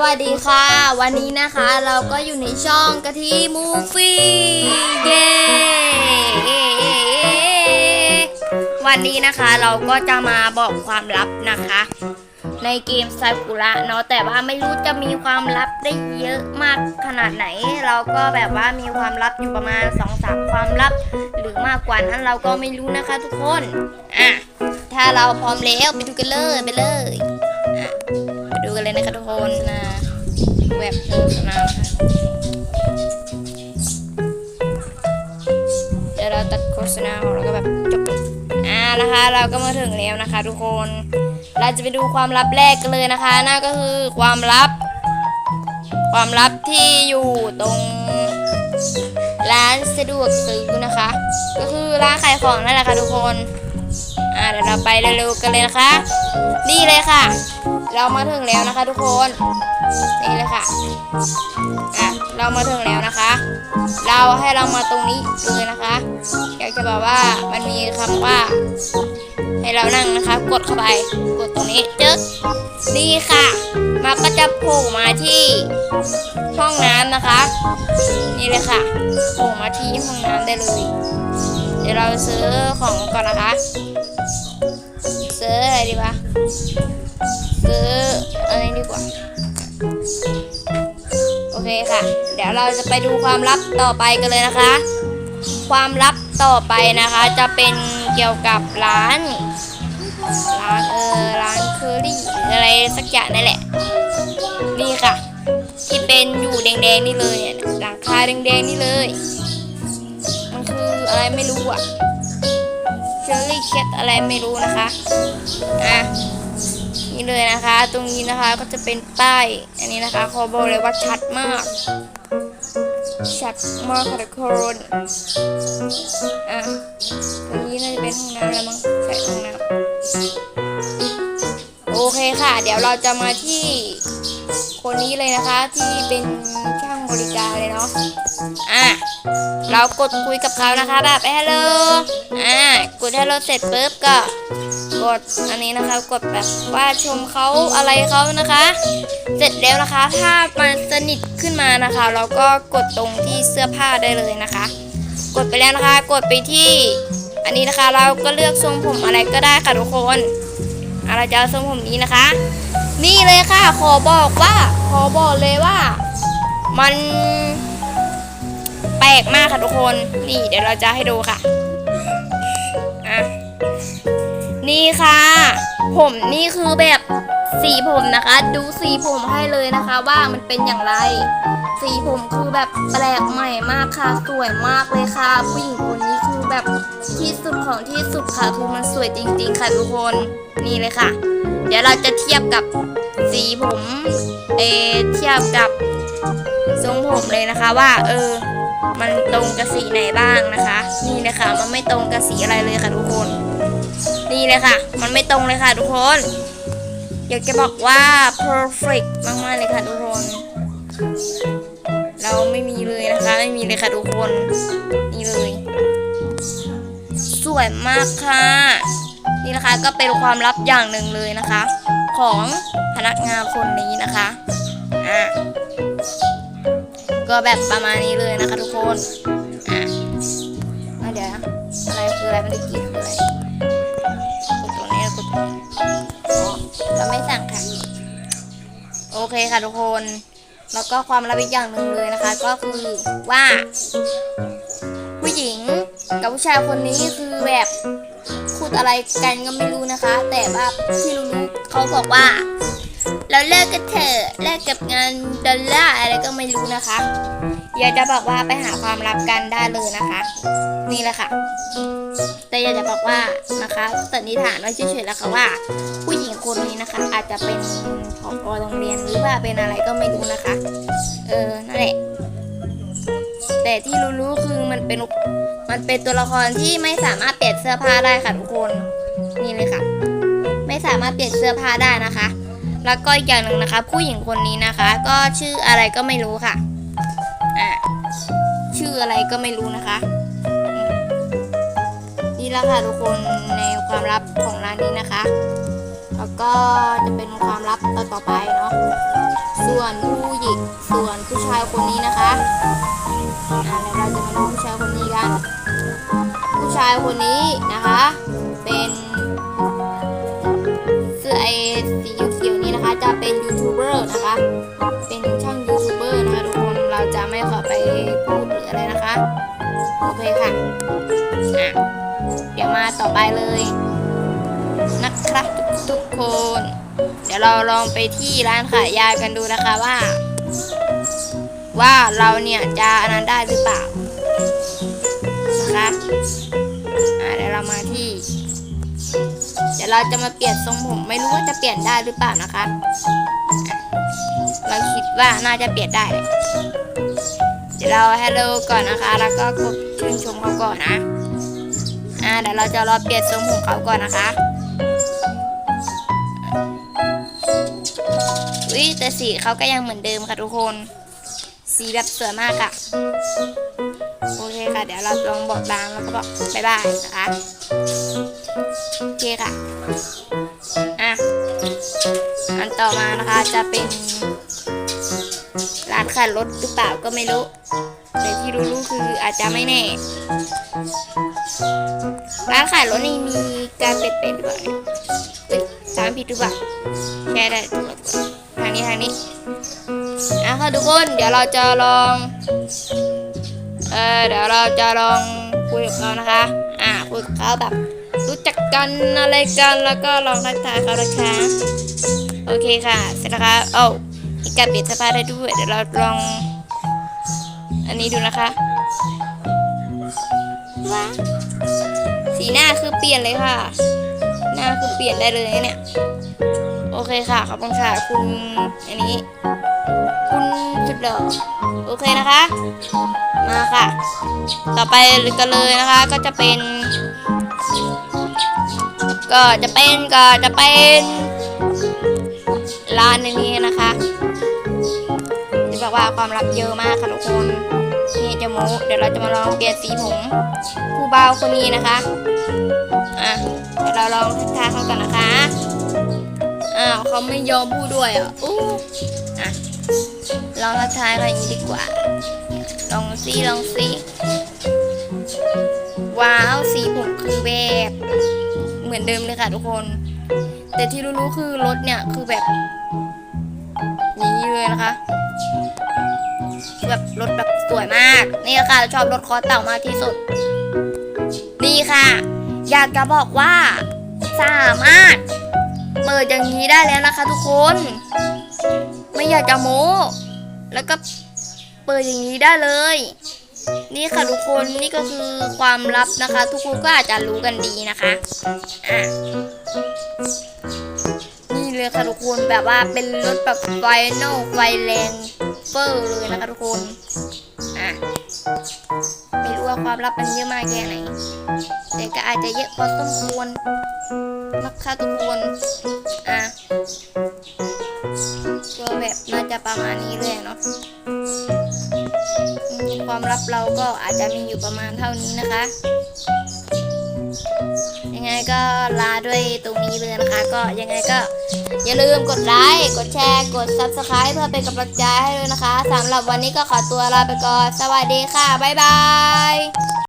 วัสดีค่ะ วันนี้นะคะเราก็อยู่ในช่องกะทิมูฟี่เย้วันนี้นะคะเราก็จะมาบอกความลับนะคะ ในเกมซากุระเนาะแต่ว่าไม่รู้จะมีความลับได้เยอะมากขนาดไหน เราก็แบบว่ามีความลับอยู่ประมาณ2อสามความลับ หรือมากกว่านั้นเราก็ไม่รู้นะคะทุกคนอะถ้าเราพร้อมแล้วไปดูกันเลยไปเลยอะ กันเลยนะคะทุกคนนะเว็บโฆษณานะคะเดี๋ยวเราตัดโฆษณาออกแล้วก็แบบจบอ่านะคะ เราก็มาถึงแล้วนะคะ ทุกคน เราจะไปดูความลับแรกกันเลยนะคะนั่นก็คือความลับ ความลับที่อยู่ตรงร้านสะดวกซื้อนะคะ ก็คือร้านขายของนั่นแหละค่ะทุกคน อ่าเดี๋ยวเราไปเร็วๆกันเลยนะคะ นี่เลยค่ะ เรามาถึงแล้วนะคะทุกคน นี่เลยค่ะอะ เรามาถึงแล้วนะคะ เราให้เรามาตรงนี้เลยนะคะ อยากจะบอกว่ามันมีคำว่า ให้เรานั่งนะคะ กดเข้าไป กดตรงนี้จึ๊กนี่ค่ะ มันก็จะโผล่มาที่ห้องน้ำนะคะ นี่เลยค่ะโผล่มาที่ห้องน้ำได้เลย เดี๋ยวเราซื้อของก่อนนะคะ ซื้ออะไรดีวะ ซื้ออะไรดีกว่า โอเคค่ะ เดี๋ยวเราจะไปดูความลับต่อไปกันเลยนะคะ ความลับต่อไปนะคะ จะเป็นเกี่ยวกับร้าน ร้านเออร้านเคอรี่ออะไรสักอย่างนั่นแหละ นี่ค่ะ ที่เป็นอยู่แดงๆนี่เลยเนี่ยหลังคาแดงๆนี่เลย มันคืออะไรไม่รู้อะเชอรี่เคทอะไรไม่รู้นะคะ อะ นี่เลยนะคะ ตรงนี้นะคะก็จะเป็นป้ายอันนี้นะคะขอบอกเลยว่าชัดมาก ชัดมากค่ะทุกคนอะตรงนี้น่าจะเป็นห้องน้ำแล้วมั้งใช่ห้องน้ำโอเคค่ะ เดี๋ยวเราจะมาที่คนนี้เลยนะคะที่เป็นช่างบริการเลยเนาะ อะ เรากดคุยกับเขานะคะแบบ hello อ่ากด hello เสร็จปุ๊บก็ กดอันนี้นะคะ กดแบบว่าชมเขาอะไรเขานะคะ เสร็จแล้วนะคะ ถ้ามันสนิทขึ้นมานะคะ เราก็กดตรงที่เสื้อผ้าได้เลยนะคะ กดไปแล้วนะคะ กดไปที่ อันนี้นะคะ เราก็เลือกทรงผมอะไรก็ได้ค่ะทุกคนเราจะเอาทรงผมนี้นะคะ นี่เลยค่ะ ขอบอกว่าขอบอกเลยว่า มันแปลกมากค่ะทุกคน นี่เดี๋ยวเราจะให้ดูค่ะ นี่ค่ะ ผมนี่คือแบบสีผมนะคะ ดูสีผมให้เลยนะคะว่ามันเป็นอย่างไร สีผมคือแบบแปลกใหม่มากค่ะ สวยมากเลยค่ะ ผู้หญิงคนนี้คือแบบที่สุดของที่สุดค่ะคือมันสวยจริง ๆ ค่ะทุกคนนี่เลยค่ะ เดี๋ยวเราจะเทียบกับสีผมเอเทียบกับทรงผมเลยนะคะว่า เออ มันตรงกับสีไหนบ้างนะคะ นี่เลยค่ะมันไม่ตรงกับสีอะไรเลยค่ะทุกคน นี่เลยค่ะ มันไม่ตรงเลยค่ะทุกคน อยากจะบอกว่า perfect มากๆเลยค่ะทุกคน เราไม่มีเลยนะคะ ไม่มีเลยค่ะทุกคน นี่เลย สวยมากค่ะ นี่นะคะก็เป็นความลับอย่างหนึ่งเลยนะคะ ของพนักงานคนนี้นะคะอะก็แบบประมาณนี้เลยนะคะทุกคน อะอะเดี๋ยวอะไรคืออะไรไม่ได้กินคืออะไร สั่งค่ะ โอเคค่ะทุกคน แล้วก็ความลับอีกอย่างหนึ่งเลยนะคะ ก็คือว่า ผู้หญิงกับผู้ชายคนนี้คือแบบพูดอะไรกันก็ไม่รู้นะคะ แต่ว่าที่รู้ๆเขาบอกว่า เราเลิกกันเถอะเลิกกับงานดอลลาร์อะไรก็ไม่รู้นะคะอยากจะบอกว่าไปหาความลับกันได้เลยนะคะ นี่แหละค่ะ แต่อยากจะบอกว่านะคะสันนิษฐานไว้เฉยๆแล้วค่ะว่า ผู้หญิงคนนี้นะคะ อาจจะเป็นผอโรงเรียนหรือว่าเป็นอะไรก็ไม่รู้นะคะ เออนั่นแหละแต่ที่รู้ๆคือมันเป็นมันเป็นตัวละครที่ไม่สามารถเปลี่ยนเสื้อผ้าได้ค่ะทุกคนนี่เลยค่ะ ไม่สามารถเปลี่ยนเสื้อผ้าได้นะคะ แล้วก็อีกอย่างหนึ่งนะคะ ผู้หญิงคนนี้นะคะ ก็ชื่ออะไรก็ไม่รู้ค่ะอะชื่ออะไรก็ไม่รู้นะคะ แหละค่ะทุกคนในความลับของร้านนี้นะคะ แล้วก็จะเป็นความลับต่อไปเนาะส่วนผู้หญิงส่วนผู้ชายคนนี้นะคะอ่าแล้วเราจะมาดูผู้ชายคนนี้กัน ผู้ชายคนนี้นะคะ เป็นเสื้อไอสีเขียวๆนี้นะคะ จะเป็นยูทูบเบอร์นะคะ เป็นช่างยูทูบเบอร์นะคะทุกคนเราจะไม่ขอไปพูดหรืออะไรนะคะ โอเคค่ะอะ มาต่อไปเลยนะครับทุกคน เดี๋ยวเราลองไปที่ร้านขายยากันดูนะคะว่า ว่าเราเนี่ยจะอันนั้นได้หรือเปล่านะคะเดี๋ยวเรามาที่ เดี๋ยวเราจะมาเปลี่ยนทรงผมไม่รู้ว่าจะเปลี่ยนได้หรือเปล่านะคะเราคิดว่าน่าจะเปลี่ยนได้ เดี๋ยวเราฮัลโหลก่อนนะคะ แล้วก็กดชื่นชมเขาก่อนนะ เดี๋ยวเราจะรอเปลี่ยนทรงผมเขาก่อนนะคะอุ้ยแต่สีเขาก็ยังเหมือนเดิมค่ะทุกคน สีแบบสวยมากอะโอเคค่ะ เดี๋ยวเราลองบอกลาแล้วก็บอกบายบายนะคะ โอเคค่ะ อะ อันต่อมานะคะจะเป็นร้านขายรถหรือเปล่าก็ไม่รู้ แต่ที่รู้ๆคืออาจจะไม่แน่ ร้านขายรถนี่มีการเปลี่ยนแปลงด้วยเฮ้ยตามผิดหรือเปล่าแค่ได้ถูกแล้วถูกแล้วทางนี้ทางนี้อะค่ะทุกคนเดี๋ยวเราจะลองเออเดี๋ยวเราจะลองคุยกับเขานะคะ อ่าคุยกับเขาแบบ รู้จักกันอะไรกันแล้วก็ลองทักทายเขานะคะโอเคค่ะเสร็จแล้วค่ะโอ้ามีการเปลี่ยนเสื้อผ้าได้ด้วยเดี๋ยวเราลอง อันนี้ดูนะคะว้า สีหน้าคือเปลี่ยนเลยค่ะ หน้าคือเปลี่ยนได้เลยเนี่ย โอเคค่ะ ขอบคุณค่ะ คุณอันนี้ คุณสุดหล่อโอเคนะคะ มาค่ะ ต่อไปกันเลยนะคะ ก็จะเป็น ก็จะเป็นก็จะเป็นร้านในนี้นะคะจะบอกว่าความลับเยอะมากค่ะทุกคน นี่จะโมเดี๋ยวเราจะมาลองเปลี่ยนสีผมผู้เบาคนนี้นะคะ อะเดี๋ยวเราลองทักทายเขากันนะคะ อ้าวเขาไม่ยอมพูดด้วยอะอู้อะลองทักทายเขาอย่างนี้ดีกว่า ลองซิลองซิว้าวสีผมคือแบบเหมือนเดิมเลยค่ะทุกคน แต่ที่รู้ๆคือรถเนี่ยคือแบบนี้เลยนะคะ คือแบบรถแบบสวยมาก นี่ค่ะชอบรถคอเต่ามากที่สุด นี่ค่ะ อยากจะบอกว่าสามารถเปิดอย่างนี้ได้แล้วนะคะ ทุกคน ไม่อยากจะโม้แล้วก็เปิดอย่างนี้ได้เลย นี่ค่ะทุกคนนี่ก็คือความลับนะคะ ทุกคนก็อาจจะรู้กันดีนะคะอะนี่เลยค่ะทุกคนแบบว่าเป็นรถแบบไฟโนไฟแรง เฟอร์เลยนะคะทุกคน อะ ไม่รู้ว่าความลับมันเยอะมากแค่ไหน แต่ก็อาจจะเยอะพอสมควรนะคะทุกคน อะก็แบบน่าจะประมาณนี้เลยเนาะความลับเราก็อาจจะมีอยู่ประมาณเท่านี้นะคะ ยังไงก็ลาด้วยตรงนี้เลยนะคะ ก็ยังไงก็ อย่าลืมกดไลค์กดแชร์ กด subscribe เพื่อเป็นกำลังใจให้ด้วยนะคะสำหรับวันนี้ก็ขอตัวลาไปก่อน สวัสดีค่ะ บ๊ายบาย